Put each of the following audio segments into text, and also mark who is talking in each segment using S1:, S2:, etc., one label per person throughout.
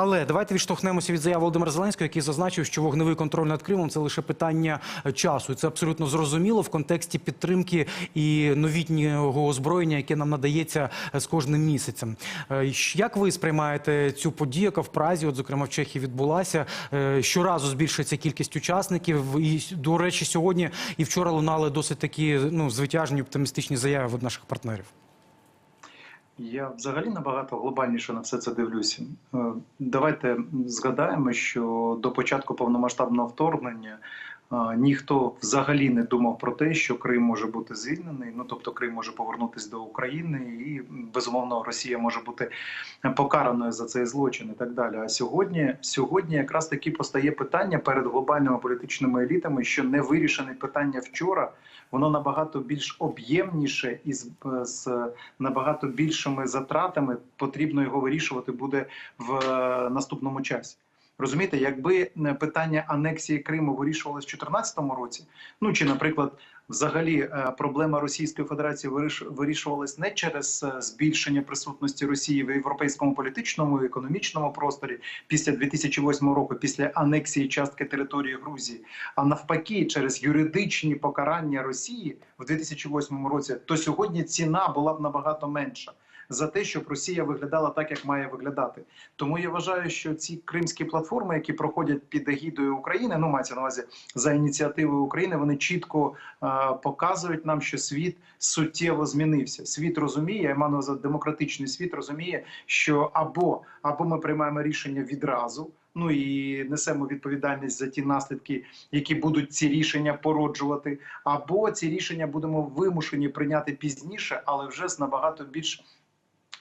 S1: Але давайте відштовхнемося від заяви Володимира Зеленського, який зазначив, що вогневий контроль над Кримом це лише питання часу. І це абсолютно зрозуміло в контексті підтримки і новітнього озброєння, яке нам надається з кожним місяцем. Е, Як ви сприймаєте цю подію, яка в Празі, от зокрема в Чехії, відбулася? Е, Щоразу збільшується кількість учасників. І до речі, сьогодні і вчора лунали досить такі ну звитяжні оптимістичні заяви від наших партнерів.
S2: Я взагалі набагато глобальніше на все це дивлюся. Е, Давайте згадаємо, що до початку повномасштабного вторгнення ніхто взагалі не думав про те, що Крим може бути звільнений. Ну тобто Крим може повернутися до України, і безумовно Росія може бути покараною за цей злочин і так далі. А сьогодні, сьогодні якраз таки постає питання перед глобальними політичними елітами, що не вирішене питання вчора. Воно набагато більш об'ємніше і з, з набагато більшими затратами потрібно його вирішувати буде в е, наступному часі. Розумієте, якби е, питання анексії Криму вирішувалось в 2014 році, ну чи, наприклад, взагалі е, проблема Російської Федерації виріш- вирішувалась не через е, збільшення присутності Росії в європейському політичному і економічному просторі після 2008 року, після анексії частки території Грузії, а навпаки, через юридичні покарання Росії в 2008 році, то сьогодні ціна була б набагато менша за те, щоб Росія виглядала так, як має виглядати. Тому я вважаю, що ці кримські платформи, які проходять під егідою України, ну мається на увазі за ініціативою України, вони чітко е, показують нам, що світ суттєво змінився. Світ розуміє, я маю увазі демократичний світ розуміє, що або або ми приймаємо рішення відразу. Ну і несемо відповідальність за ті наслідки, які будуть ці рішення породжувати, або ці рішення будемо вимушені прийняти пізніше, але вже з набагато більш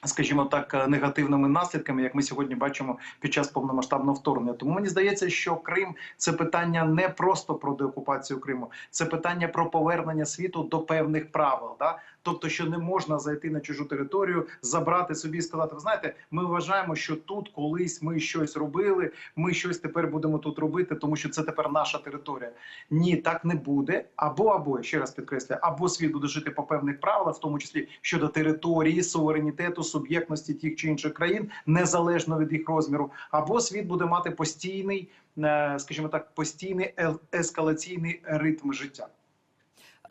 S2: скажімо так, е, негативними наслідками, як ми сьогодні бачимо під час повномасштабного вторгнення. Тому мені здається, що Крим це питання не просто про деокупацію Криму, це питання про повернення світу до певних правил. Да? Тобто, що не можна зайти на чужу територію, забрати собі сказати: ви знаєте, ми вважаємо, що тут колись ми щось робили, ми щось тепер будемо тут робити, тому що це тепер наша територія. Ні, так не буде. Або або ще раз підкреслюю, або світ буде жити по певних правилах, в тому числі щодо території, суверенітету, суб'єктності тих чи інших країн, незалежно від їх розміру, або світ буде мати постійний, е, скажімо так, постійний ескалаційний ритм життя.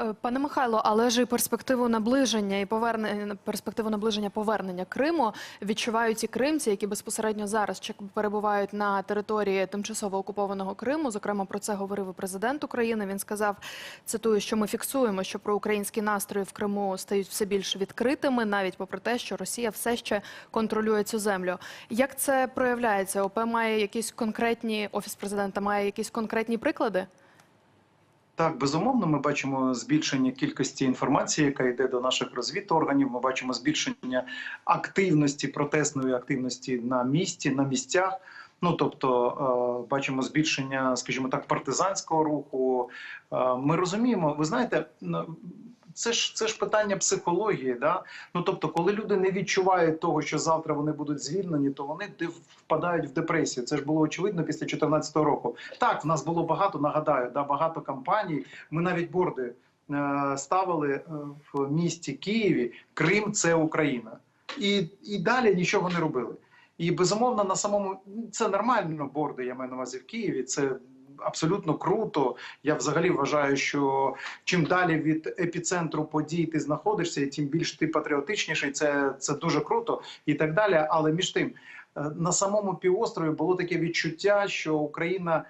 S3: Е, Пане Михайло, але ж і перспективу наближення і повернення перспективу наближення повернення Криму відчувають і кримці, які безпосередньо зараз перебувають на території тимчасово окупованого Криму. Зокрема, про це говорив і президент України. Він сказав: цитую, що ми фіксуємо, що проукраїнські настрої в Криму стають все більш відкритими, навіть попри те, що Росія все ще контролює цю землю. Як це проявляється? ОП має якісь конкретні офіс президента, має якісь конкретні приклади?
S2: Так, безумовно, ми бачимо збільшення кількості інформації, яка йде до наших розвідорганів. Ми бачимо збільшення активності, протестної активності на місці, на місцях. Ну тобто, е, бачимо збільшення, скажімо так, партизанського руху. Е, ми розуміємо, ви знаєте, це ж це ж питання психології. Да? Ну тобто, коли люди не відчувають того, що завтра вони будуть звільнені, то вони впадають в депресію. Це ж було очевидно після 2014 року. Так, в нас було багато, нагадаю, да, багато кампаній. Ми навіть борди е, ставили е, в місті Києві Крим це Україна. І, і далі нічого не робили. І безумовно на самому це нормально борди. Я маю на увазі в Києві. Це абсолютно круто. Я взагалі вважаю, що чим далі від епіцентру подій ти знаходишся, і тим більш ти патріотичніший. Це, це дуже круто і так далі. Але між тим е, на самому півострові було таке відчуття, що Україна.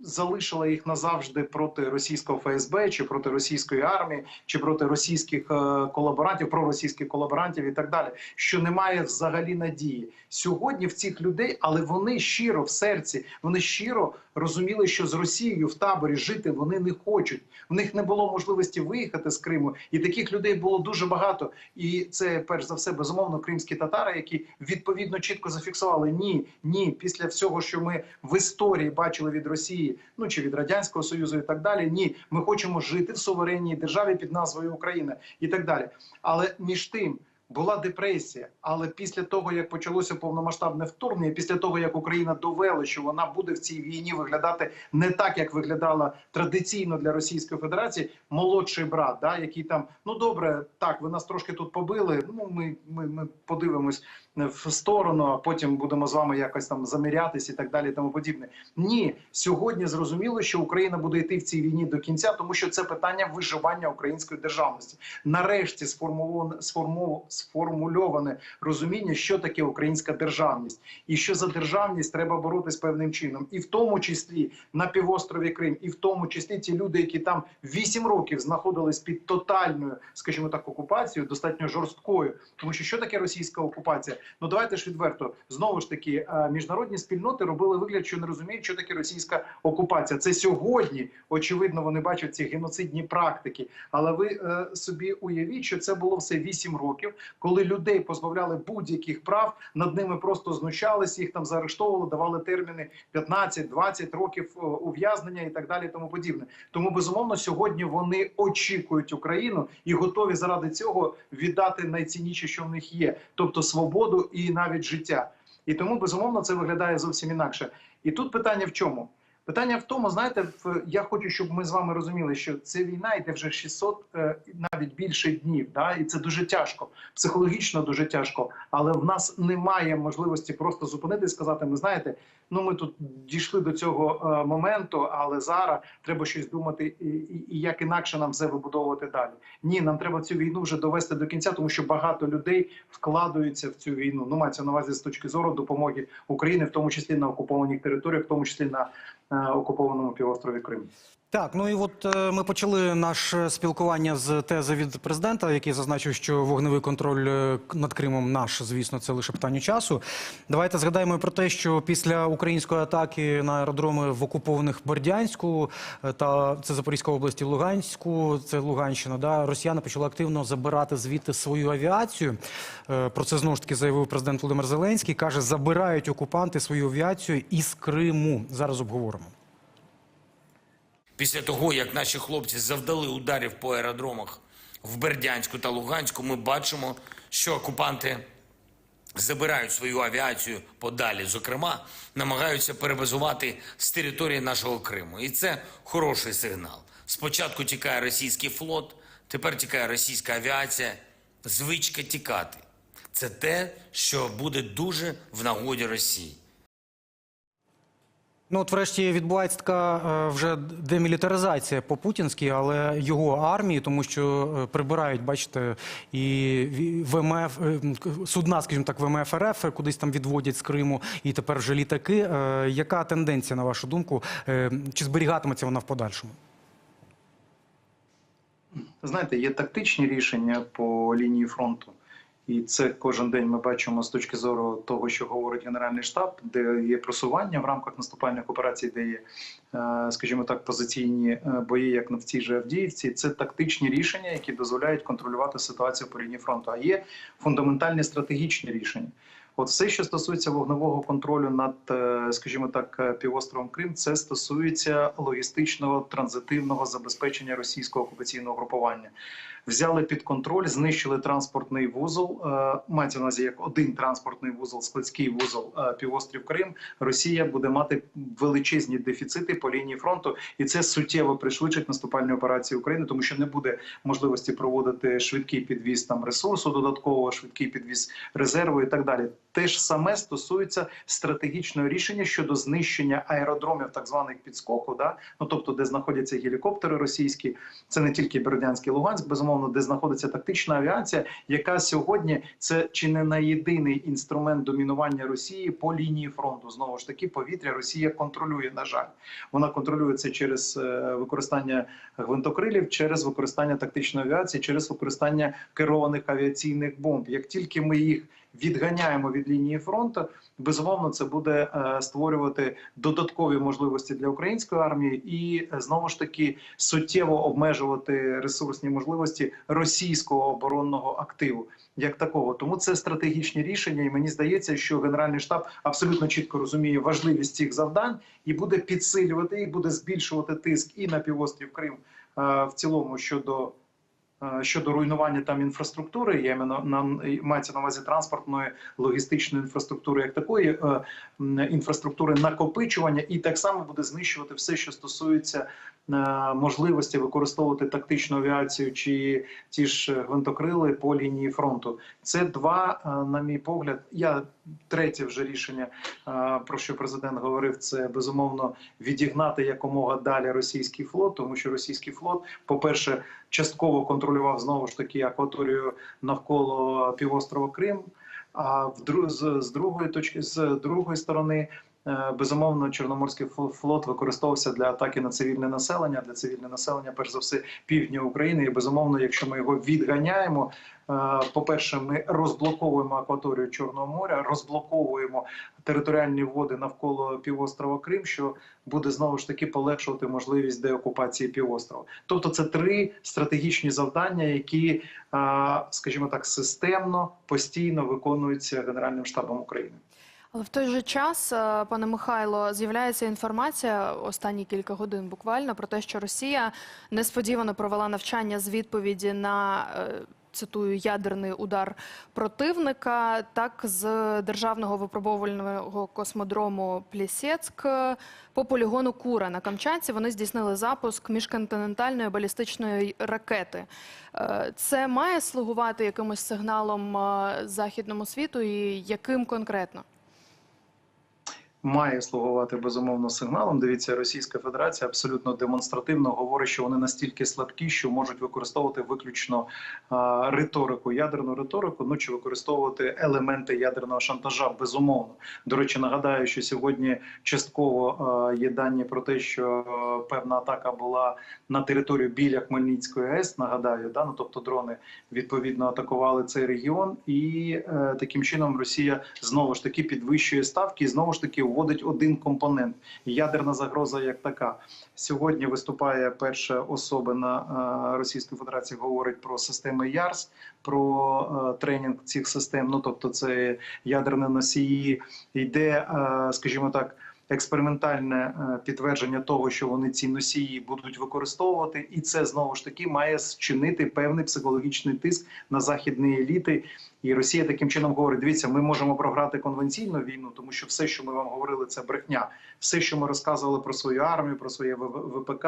S2: Залишила їх назавжди проти російського ФСБ, чи проти російської армії, чи проти російських е, колаборантів, проросійських колаборантів і так далі. Що немає взагалі надії сьогодні в цих людей, але вони щиро в серці, вони щиро розуміли, що з Росією в таборі жити вони не хочуть. В них не було можливості виїхати з Криму, і таких людей було дуже багато. І це перш за все безумовно кримські татари, які відповідно чітко зафіксували ні, ні, після всього, що ми в історії бачили від Росії, ну чи від радянського союзу, і так далі. Ні, ми хочемо жити в суверенній державі під назвою Україна і так далі. Але між тим. Була депресія, але після того як почалося повномасштабне вторгнення, після того як Україна довела, що вона буде в цій війні виглядати не так, як виглядала традиційно для Російської Федерації, молодший брат, да, який там ну добре, так ви нас трошки тут побили. Ну ми, ми, ми подивимось, в сторону, а потім будемо з вами якось там замірятись і так далі. і Тому подібне. Ні, сьогодні зрозуміло, що Україна буде йти в цій війні до кінця, тому що це питання виживання української державності. Нарешті сформуловане сформу- сформульоване розуміння, що таке українська державність, і що за державність треба боротись певним чином, і в тому числі на півострові Крим, і в тому числі ті люди, які там 8 років знаходились під тотальною, скажімо так, окупацією, достатньо жорсткою. Тому що що таке російська окупація? Ну давайте ж відверто знову ж таки е, міжнародні спільноти робили вигляд, що не розуміють, що таке російська окупація. Це сьогодні очевидно вони бачать ці геноцидні практики. Але ви е, собі уявіть, що це було все 8 років, коли людей позбавляли будь-яких прав, над ними просто знущались, їх там заарештовували, давали терміни 15-20 років е, ув'язнення і так далі. Тому подібне. Тому безумовно сьогодні вони очікують Україну і готові заради цього віддати найцінніше, що в них є, тобто свободу і навіть життя. І тому безумовно це виглядає зовсім інакше. І тут питання в чому? Питання в тому, знаєте, я хочу, щоб ми з вами розуміли, що це війна йде вже 600, е, навіть більше днів, да? і це дуже тяжко, психологічно дуже тяжко. Але в нас немає можливості просто зупинити і сказати: ми знаєте, ну ми тут дійшли до цього е, моменту, але зараз треба щось думати, і, і, і як інакше нам все вибудовувати далі. Ні, нам треба цю війну вже довести до кінця, тому що багато людей вкладаються в цю війну. Ну мається на увазі з точки зору допомоги України, в тому числі на окупованих територіях, в тому числі на окупованому півострові Крим.
S1: Так, ну і от е, ми почали наше спілкування з тези від президента, який зазначив, що вогневий контроль е, над Кримом наш, звісно, це лише питання часу. Давайте згадаємо про те, що після української атаки на аеродроми в окупованих Бердянську е, та це Запорізька область і Луганську, це Луганщина. Да, росіяни почали активно забирати звідти свою авіацію. Про це знову ж таки заявив президент Володимир Зеленський. каже, забирають окупанти свою авіацію із Криму. Зараз обговоримо.
S4: Після того, як наші хлопці завдали ударів по аеродромах в Бердянську та Луганську, ми бачимо, що окупанти забирають свою авіацію подалі. Зокрема, намагаються перебазувати з території нашого Криму. І це хороший сигнал. Спочатку тікає російський флот, тепер тікає російська авіація. Звичка тікати. Це те, що буде дуже в нагоді Росії.
S1: Ну, от врешті відбувається така е, вже демілітаризація по путінськи, але його армії, тому що е, прибирають, бачите, і ВМФ е, судна, скажімо так, ВМФ РФ кудись там відводять з Криму, і тепер вже літаки. Яка тенденція, на вашу думку, чи зберігатиметься вона в подальшому?
S2: Знаєте, є тактичні рішення по лінії фронту, і це кожен день ми бачимо з точки зору того, що говорить Генеральний штаб, де є просування в рамках наступальних операцій, де є, е, скажімо так, позиційні е, бої, як на в цій же Авдіївці. Це тактичні рішення, які дозволяють контролювати ситуацію по лінії фронту. А є фундаментальні стратегічні рішення. От все, що стосується вогневого контролю над, е, скажімо так, півостровом Крим, це стосується логістичного транзитивного забезпечення російського окупаційного групування. Взяли під контроль, знищили транспортний вузол. е, Мається на увазі як один транспортний вузол, складський вузол е, півострів Крим. Росія буде мати величезні дефіцити по лінії фронту, і це суттєво пришвидшить наступальні операції України, тому що не буде можливості проводити швидкий підвіз там ресурсу додаткового, швидкий підвіз резерву і так далі. Те ж саме стосується стратегічного рішення щодо знищення аеродромів, так званих підскоку, да ну тобто, де знаходяться гелікоптери російські, це не тільки Бердянський Луганськ, безумовно, де знаходиться тактична авіація, яка сьогодні це чи не на єдиний інструмент домінування Росії по лінії фронту. Знову ж таки, повітря Росія контролює. На жаль, вона контролює це через е, використання гвинтокрилів, через використання тактичної авіації, через використання керованих авіаційних бомб. Як тільки ми їх відганяємо від лінії фронту, безумовно, це буде е, створювати додаткові можливості для української армії і е, знову ж таки суттєво обмежувати ресурсні можливості російського оборонного активу як такого. Тому це стратегічні рішення, і мені здається, що генеральний штаб абсолютно чітко розуміє важливість цих завдань і буде підсилювати їх, буде збільшувати тиск і на півострів Крим е, в цілому щодо щодо руйнування там інфраструктури, я на мається на увазі транспортної логістичної інфраструктури, як такої е, інфраструктури накопичування, і так само буде знищувати все, що стосується е, можливості використовувати тактичну авіацію чи ті ж гвинтокрили по лінії фронту. Це два, е, на мій погляд, я третє вже рішення, е, про що президент говорив, це безумовно відігнати якомога далі російський флот, тому що російський флот, по-перше, частково контролював знову ж таки акваторію навколо півострова Крим. А з, другої точки, з другої сторони, безумовно, Чорноморський фл- флот використовувався для атаки на цивільне населення, для цивільне населення, перш за все, півдня України. І безумовно, якщо ми його відганяємо, е, по-перше, ми розблоковуємо акваторію Чорного моря, розблоковуємо територіальні води навколо півострова Крим, що буде знову ж таки полегшувати можливість деокупації півострова. Тобто, це три стратегічні завдання, які, скажімо так, системно постійно виконуються Генеральним штабом України.
S3: Але в той же час, е, пане Михайло, з'являється інформація останні кілька годин буквально про те, що Росія несподівано провела навчання з відповіді на е, цитую ядерний удар противника. Так з державного випробовувального космодрому Плісецьк е, по полігону Кура на Камчатці вони здійснили запуск міжконтинентальної балістичної ракети. Це має слугувати якимось сигналом західному світу, і яким конкретно?
S2: Має слугувати безумовно сигналом. Дивіться, Російська Федерація абсолютно демонстративно говорить, що вони настільки слабкі, що можуть використовувати виключно а, риторику, ядерну риторику, ну чи використовувати елементи ядерного шантажа. Безумовно. До речі, нагадаю, що сьогодні частково а, є дані про те, що а, певна атака була на територію біля Хмельницької АЕС. Нагадаю, да? ну, тобто дрони відповідно атакували цей регіон, і е, таким чином Росія знову ж таки підвищує ставки і знову ж таки вводить один компонент ядерна загроза як така. Сьогодні виступає перша особа на е, Російській Федерації, говорить про системи ЯРС, про е, тренінг цих систем. Ну тобто, це ядерні носії, йде, е, скажімо так. Експериментальне підтвердження того, що вони ці носії будуть використовувати, і це знову ж таки має зчинити певний психологічний тиск на західні еліти. І Росія таким чином говорить: дивіться, ми можемо програти конвенційну війну, тому що все, що ми вам говорили, це брехня. Все, що ми розказували про свою армію, про своє ВПК,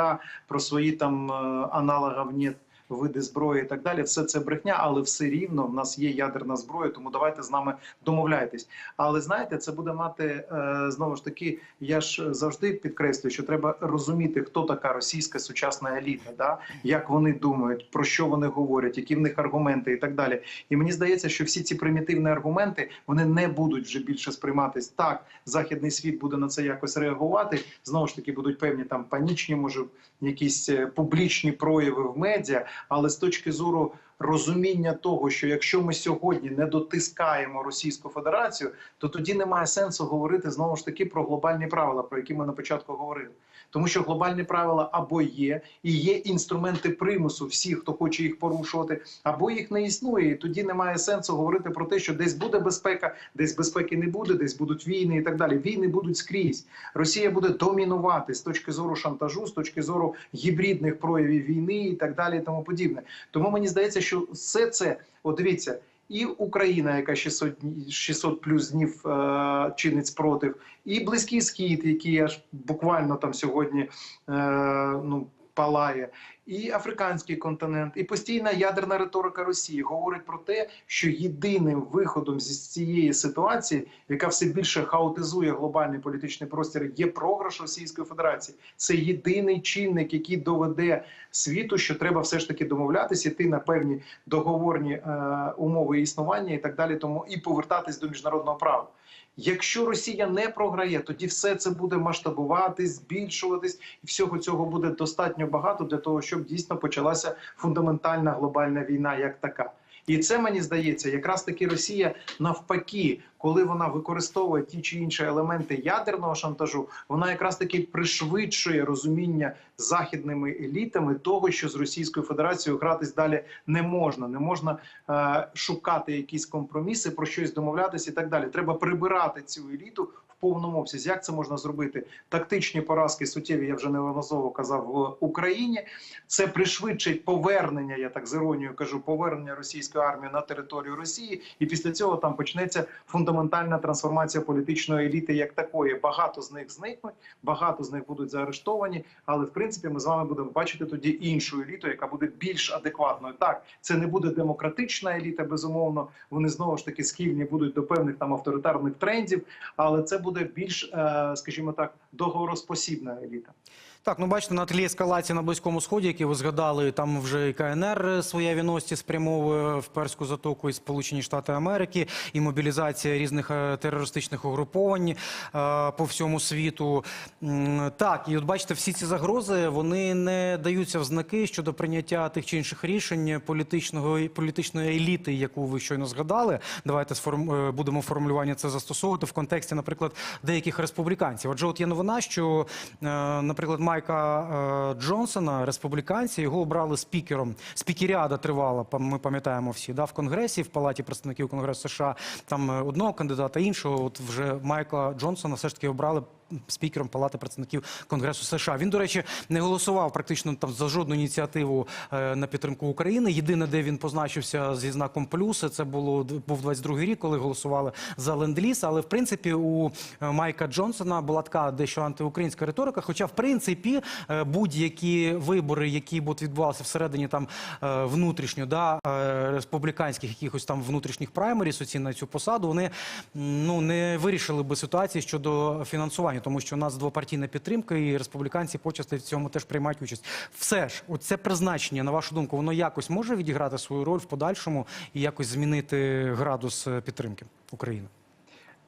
S2: про свої там аналогів аналогів види зброї і так далі, все це брехня, але все рівно в нас є ядерна зброя, тому давайте з нами домовляйтесь. Але знаєте, це буде мати е, знову ж таки. Я ж завжди підкреслюю, що треба розуміти, хто така російська сучасна еліта, да як вони думають, про що вони говорять, які в них аргументи і так далі. І мені здається, що всі ці примітивні аргументи вони не будуть вже більше сприйматись так. Західний світ буде на це якось реагувати. Знову ж таки, будуть певні там панічні, може якісь е, публічні прояви в медіа. Але з точки зору розуміння того, що якщо ми сьогодні не дотискаємо Російську Федерацію, то тоді немає сенсу говорити знову ж таки про глобальні правила, про які ми на початку говорили. Тому що глобальні правила або є, і є інструменти примусу всіх, хто хоче їх порушувати, або їх не існує. І тоді немає сенсу говорити про те, що десь буде безпека, десь безпеки не буде, десь будуть війни і так далі. Війни будуть скрізь. Росія буде домінувати з точки зору шантажу, з точки зору гібридних проявів війни і так далі, і тому подібне. Тому мені здається, що все це, от дивіться, і Україна, яка 600, дні- 600 плюс днів е, чинить спротив, і близький схід, який аж буквально там сьогодні е, ну. Палає і африканський континент, і постійна ядерна риторика Росії говорить про те, що єдиним виходом з цієї ситуації, яка все більше хаотизує глобальний політичний простір, є програш Російської Федерації. Це єдиний чинник, який доведе світу, що треба все ж таки домовлятися, йти на певні договорні е, умови існування і так далі, тому і повертатись до міжнародного права. Якщо Росія не програє, тоді все це буде масштабуватись, збільшуватись, і всього цього буде достатньо багато для того, щоб дійсно почалася фундаментальна глобальна війна як така. І це мені здається, якраз таки Росія навпаки, коли вона використовує ті чи інші елементи ядерного шантажу, вона якраз таки пришвидшує розуміння західними елітами того, що з Російською Федерацією гратись далі не можна. Не можна е, шукати якісь компроміси, про щось домовлятися і так далі. Треба прибирати цю еліту повному обсязі. Як це можна зробити? Тактичні поразки суттєві, я вже неодноразово казав в Україні. Це пришвидшить повернення, я так з іронією кажу, повернення російської армії на територію Росії, і після цього там почнеться фундаментальна трансформація політичної еліти як такої. Багато з них зникнуть, багато з них будуть заарештовані. Але в принципі ми з вами будемо бачити тоді іншу еліту, яка буде більш адекватною. Так, це не буде демократична еліта, безумовно. Вони знову ж таки схильні будуть до певних там авторитарних трендів, але це буде більш, е, скажімо так, договороспосібна еліта.
S1: Так, ну бачите, на тлі ескалації на Близькому Сході, які ви згадали, там вже і КНР свої авіаносці спрямовує в Перську затоку і Сполучені Штати Америки, і мобілізація різних е, терористичних угруповань е, по всьому світу. Так, і от бачите, всі ці загрози вони не даються в знаки щодо прийняття тих чи інших рішень політичного політичної еліти, яку ви щойно згадали. Давайте сформ... е, будемо формулювання це застосовувати в контексті, наприклад, деяких республіканців. Отже, от є новина, що, е, наприклад, Майка е, Джонсона, республіканці, його обрали спікером. Спікеріада тривала, ми пам'ятаємо всі, да, в Конгресі, в Палаті представників Конгресу США, там е, одного кандидата, іншого. От вже Майкла Джонсона все ж таки обрали спікером Палати представників Конгресу США. Він, до речі, не голосував практично там за жодну ініціативу е, на підтримку України. Єдине, де він позначився зі знаком плюс, це було був 22-й рік, коли голосували за ленд-ліз. Але в принципі у е, Майка Джонсона була така дещо антиукраїнська риторика. Хоча, в принципі, е, будь-які вибори, які будуть відбувалися всередині там внутрішньо, да республіканських якихось там внутрішніх праймеріс оці на цю посаду, вони ну не вирішили би ситуації щодо фінансування, тому що у нас двопартійна підтримка, і республіканці почасти в цьому теж приймають участь. Все ж, оце призначення, на вашу думку, воно якось може відіграти свою роль в подальшому і якось змінити градус е, підтримки України.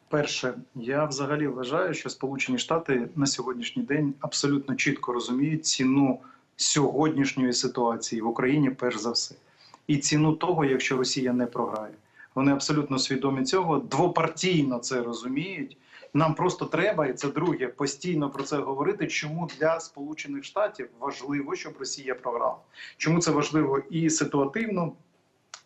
S2: Перше, я взагалі вважаю, що Сполучені Штати на сьогоднішній день абсолютно чітко розуміють ціну сьогоднішньої ситуації в Україні, перш за все, і ціну того, якщо Росія не програє. Вони абсолютно свідомі цього, двопартійно це розуміють. Нам просто треба, і це друге, постійно про це говорити. Чому для Сполучених Штатів важливо, щоб Росія програла? Чому це важливо і ситуативно?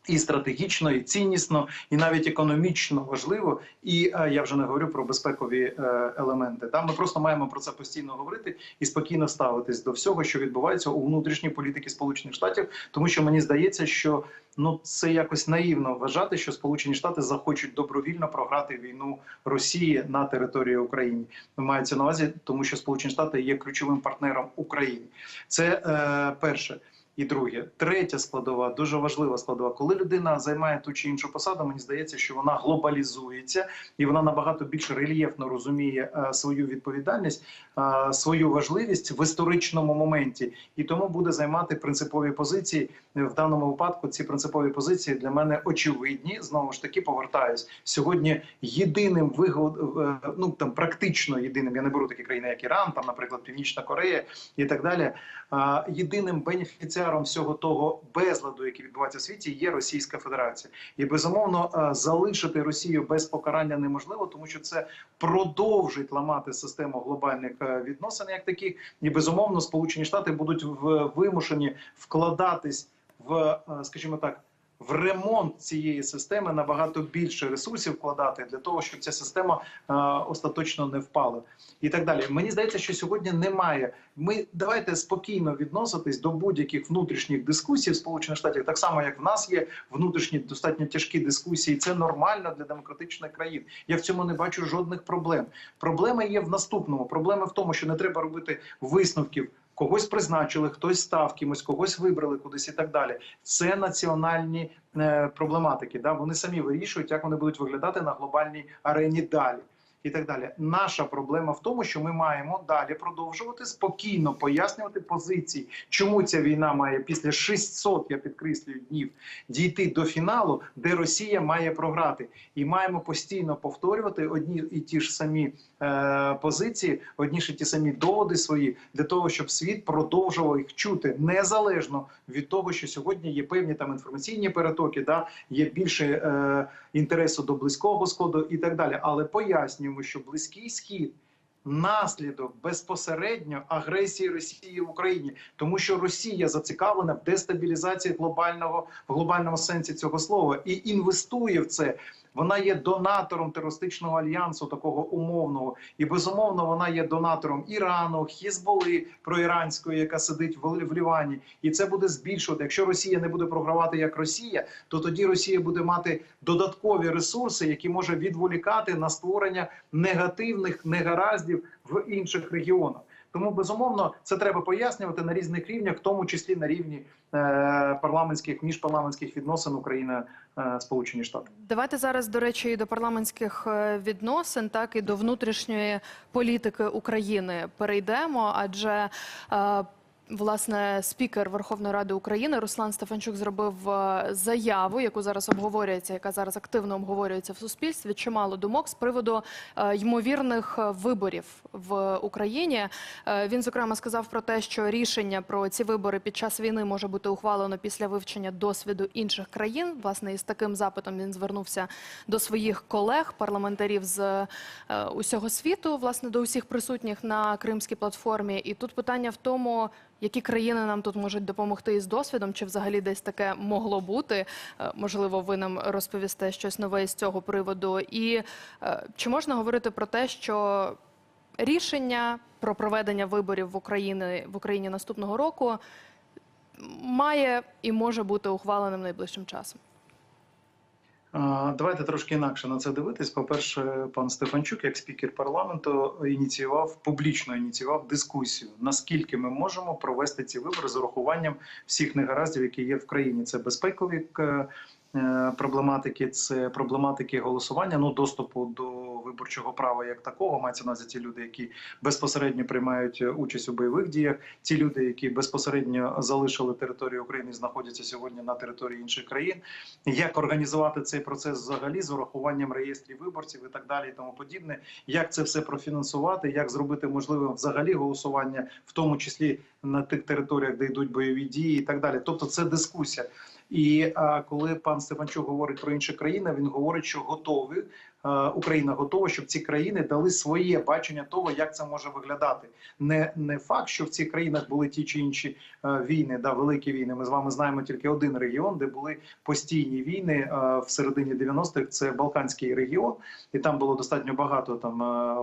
S2: І стратегічно, і ціннісно, і навіть економічно важливо. І е, я вже не говорю про безпекові е, елементи. Там ми просто маємо про це постійно говорити і спокійно ставитись до всього, що відбувається у внутрішній політиці Сполучених Штатів, тому що мені здається, що ну це якось наївно вважати, що Сполучені Штати захочуть добровільно програти війну Росії на території України. Мається на увазі, тому що Сполучені Штати є ключовим партнером України. Це е, перше. І друге, третя складова, дуже важлива складова. Коли людина займає ту чи іншу посаду, мені здається, що вона глобалізується і вона набагато більш рельєфно розуміє е, свою відповідальність, е, свою важливість в історичному моменті, і тому буде займати принципові позиції. В даному випадку ці принципові позиції для мене очевидні. Знову ж таки, повертаюсь сьогодні. Єдиним вигод, е, ну там практично єдиним. Я не беру такі країни, як Іран, там, наприклад, Північна Корея і так далі. Єдиним бенефіціаром всього того безладу, який відбувається в світі, є Російська Федерація, і безумовно залишити Росію без покарання неможливо, тому що це продовжить ламати систему глобальних е, відносин, як таких, і безумовно, Сполучені Штати будуть вимушені вкладатись в, е, скажімо так. В ремонт цієї системи набагато більше ресурсів вкладати для того, щоб ця система е, остаточно не впала, і так далі. Мені здається, що сьогодні немає. Ми давайте спокійно відноситись до будь-яких внутрішніх дискусій в Сполучених Штатах, так само як в нас є внутрішні достатньо тяжкі дискусії. Це нормально для демократичних країн. Я в цьому не бачу жодних проблем. Проблема є в наступному. Проблема в тому, що не треба робити висновків. Когось призначили, хтось став кимось, когось вибрали кудись і так далі. Це національні е, проблематики. Да? Вони самі вирішують, як вони будуть виглядати на глобальній арені далі. І так далі. Наша проблема в тому, що ми маємо далі продовжувати спокійно пояснювати позиції, чому ця війна має після 600, я підкреслюю, днів дійти до фіналу, де Росія має програти, і маємо постійно повторювати одні і ті ж самі е, позиції, одніше ті самі доводи свої для того, щоб світ продовжував їх чути незалежно від того, що сьогодні є певні там інформаційні перетоки, да є більше е, інтересу до близького сходу і так далі. Але пояснюємо, що близький схід. Наслідок безпосередньо агресії Росії в Україні, тому що Росія зацікавлена в дестабілізації глобального в глобальному сенсі цього слова і інвестує в це. Вона є донатором терористичного альянсу, такого умовного, і безумовно вона є донатором Ірану, Хізболи проіранської, яка сидить в, Лівані, і це буде збільшувати. Якщо Росія не буде програвати як Росія, то тоді Росія буде мати додаткові ресурси, які може відволікати на створення негативних негараздів в інших регіонах. Тому безумовно це треба пояснювати на різних рівнях, в тому числі на рівні е, парламентських міжпарламентських відносин Україна е, Сполучені Штати.
S3: Давайте зараз, до речі, і до парламентських е, відносин, так і до внутрішньої політики України перейдемо, адже. Власне, спікер Верховної Ради України Руслан Стефанчук зробив е, заяву, яку зараз обговорюється, яка зараз активно обговорюється в суспільстві. Чимало думок з приводу е, ймовірних виборів в Україні. Е, Він зокрема сказав про те, що рішення про ці вибори під час війни може бути ухвалено після вивчення досвіду інших країн. Власне, із таким запитом він звернувся до своїх колег, парламентарів з усього світу, власне, до усіх присутніх на кримській платформі. І тут питання в тому. Які країни нам тут можуть допомогти із досвідом? Чи взагалі десь таке могло бути? Е, Можливо, ви нам розповісте щось нове з цього приводу. І е, чи можна говорити про те, що рішення про проведення виборів в Україні в Україні наступного року має і може бути ухваленим найближчим часом?
S2: Давайте трошки інакше на це дивитись. По-перше, пан Стефанчук, як спікер парламенту, ініціював публічно ініціював дискусію, наскільки ми можемо провести ці вибори з урахуванням всіх негараздів, які є в країні. Це безпекові е, е, проблематики, це проблематики голосування, ну доступу до виборчого права як такого. Мається на ті люди, які безпосередньо приймають участь у бойових діях. Ті люди, які безпосередньо залишили територію України, і знаходяться сьогодні на території інших країн. Як організувати цей процес взагалі з урахуванням реєстрів виборців і так далі, і тому подібне, як це все профінансувати, як зробити можливим взагалі голосування, в тому числі на тих територіях, де йдуть бойові дії, і так далі. Тобто, це дискусія. І а, коли пан Стефанчук говорить про інші країни, він говорить, що готові а, Україна готова, щоб ці країни дали своє бачення того, як це може виглядати. Не, не факт, що в цих країнах були ті чи інші війни, да, великі війни. Ми з вами знаємо тільки один регіон, де були постійні війни в середині 90-х. Це Балканський регіон, і там було достатньо багато там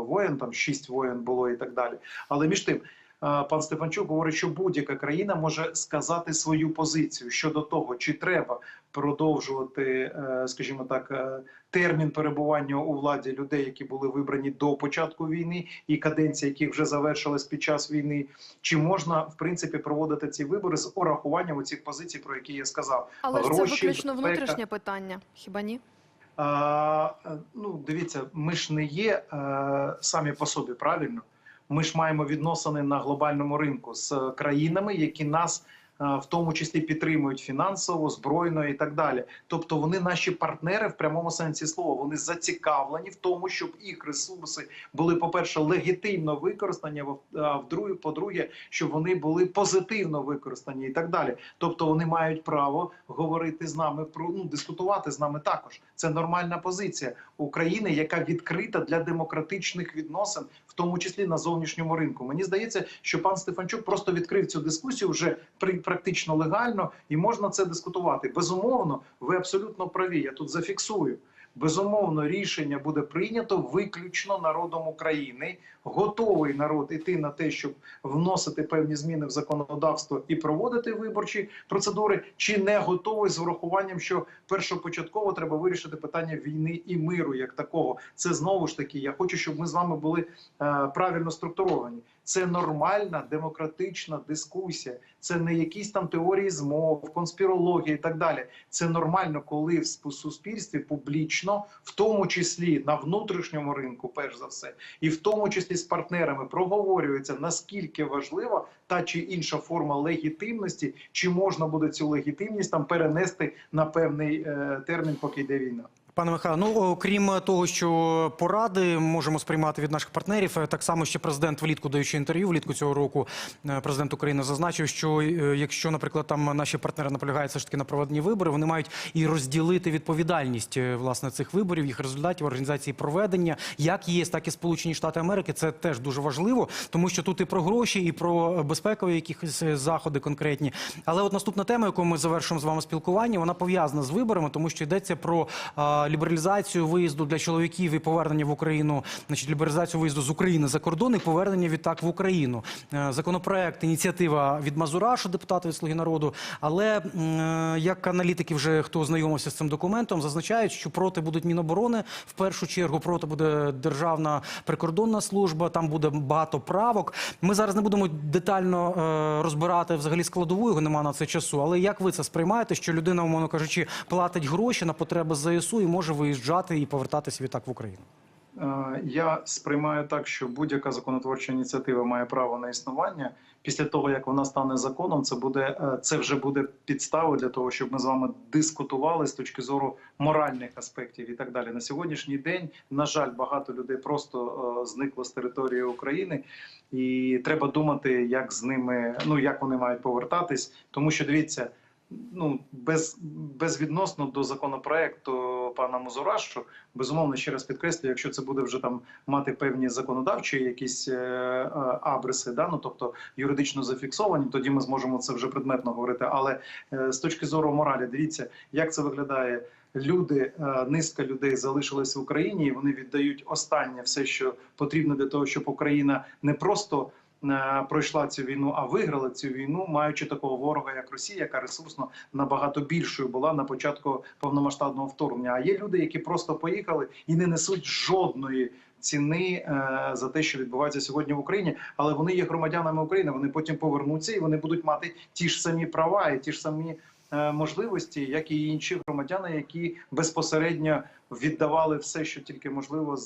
S2: воєн, там шість воєн було і так далі. Але між тим. А, Пан Стефанчук говорить, що будь-яка країна може сказати свою позицію щодо того, чи треба продовжувати, е, скажімо так, е, термін перебування у владі людей, які були вибрані до початку війни, і каденції, яких вже завершилась під час війни. Чи можна в принципі проводити ці вибори з урахуванням цих позицій, про які я сказав?
S3: Але ж це виключно внутрішнє питання, хіба ні?
S2: А, е, ну, дивіться, ми ж не є е, самі по собі правильно. Ми ж маємо відносини на глобальному ринку з країнами, які нас е, в тому числі підтримують фінансово, збройно і так далі. Тобто вони наші партнери в прямому сенсі слова. Вони зацікавлені в тому, щоб їх ресурси були, по-перше, легітимно використані, а вдруге, по-друге, щоб вони були позитивно використані і так далі. Тобто вони мають право говорити з нами про ну дискутувати з нами також. Це нормальна позиція України, яка відкрита для демократичних відносин, в тому числі на зовнішньому ринку. Мені здається, що пан Стефанчук просто відкрив цю дискусію вже при практично легально, і можна це дискутувати. Безумовно, ви абсолютно праві. Я тут зафіксую. Безумовно, рішення буде прийнято виключно народом України. Готовий народ іти на те, щоб вносити певні зміни в законодавство і проводити виборчі процедури, чи не готовий з урахуванням, що першопочатково треба вирішити питання війни і миру як такого. Це знову ж таки. Я хочу, щоб ми з вами були е, правильно структуровані. Це нормальна демократична дискусія. Це не якісь там теорії змов, конспірології і так далі. Це нормально, коли в суспільстві публічно, в тому числі на внутрішньому ринку, перш за все, і в тому числі з партнерами проговорюється наскільки важлива та чи інша форма легітимності, чи можна буде цю легітимність там перенести на певний е, термін, поки йде війна.
S1: Пане Михайло, ну окрім того, що поради можемо сприймати від наших партнерів, е, так само ще президент влітку даючи інтерв'ю влітку цього року. е, Президент України зазначив, що е, якщо, наприклад, там наші партнери наполягають все ж таки на проведенні вибори, вони мають і розділити відповідальність е, власне цих виборів, їх результатів організації проведення, як ЄС, так і Сполучені Штати Америки. Це теж дуже важливо, тому що тут і про гроші, і про безпекові якісь е, заходи конкретні. Але от наступна тема, яку ми завершимо з вами спілкування, вона пов'язана з виборами, тому що йдеться про лібералізацію виїзду для чоловіків і повернення в Україну, значить лібералізацію виїзду з України за кордон і повернення відтак в Україну. Е, Законопроект, ініціатива від Мазурашу, депутата від Слуги народу. Але е, як аналітики, вже хто знайомився з цим документом, зазначають, що проти будуть Міноборони в першу чергу, проти буде Державна прикордонна служба. Там буде багато правок. Ми зараз не будемо детально е, розбирати взагалі складову, його немає на це часу. Але як ви це сприймаєте, що людина, умовно кажучи, платить гроші на потреби ЗСУ і може виїжджати і повертатися відтак в Україну?
S2: Е, Я сприймаю так, що будь-яка законотворча ініціатива має право на існування. Після того, як вона стане законом, це буде е, це вже буде підставою для того, щоб ми з вами дискутували з точки зору моральних аспектів і так далі. На сьогоднішній день, на жаль, багато людей просто е, зникло з території України, і треба думати, як з ними, ну як вони мають повертатись, тому що дивіться. Ну, без безвідносно до законопроекту пана Музурашу, безумовно, ще раз підкреслюю, якщо це буде вже там мати певні законодавчі якісь е, е, абриси, да, ну тобто юридично зафіксовані, тоді ми зможемо це вже предметно говорити. Але е, з точки зору моралі, дивіться, як це виглядає. Люди, е, низка людей залишились в Україні, і вони віддають останнє все, що потрібно для того, щоб Україна не просто пройшла цю війну, а виграла цю війну, маючи такого ворога, як Росія, яка ресурсно набагато більшою була на початку повномасштабного вторгнення. А є люди, які просто поїхали і не несуть жодної. Ціни е, за те, що відбувається сьогодні в Україні, але вони є громадянами України. Вони потім повернуться і вони будуть мати ті ж самі права і ті ж самі е, можливості, як і інші громадяни, які безпосередньо віддавали все, що тільки можливо,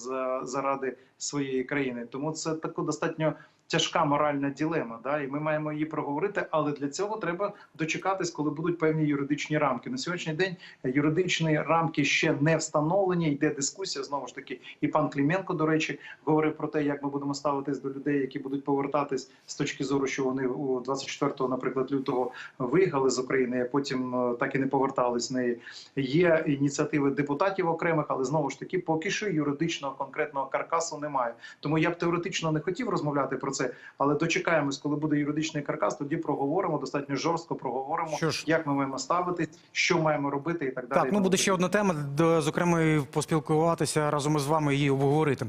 S2: заради своєї країни. Тому це тако достатньо тяжка моральна ділема. Да, і ми маємо її проговорити. Але для цього треба дочекатись, коли будуть певні юридичні рамки. На сьогоднішній день юридичні рамки ще не встановлені. Йде дискусія знову ж таки. І пан Кліменко, до речі, говорив про те, як ми будемо ставитись до людей, які будуть повертатись з точки зору, що вони у 24, наприклад, лютого виїхали з України, а потім е, так і не повертались з неї. Є ініціативи депутатів окремих, але знову ж таки, поки що юридичного конкретного каркасу немає. Тому я б теоретично не хотів розмовляти про це, але дочекаємось, коли буде юридичний каркас, тоді проговоримо достатньо жорстко проговоримо,
S1: Що ж.
S2: як ми маємо ставитись, що маємо робити, і так далі.
S1: Так, ну буде ще одна тема, зокрема, поспілкуватися разом із вами і її обговорити.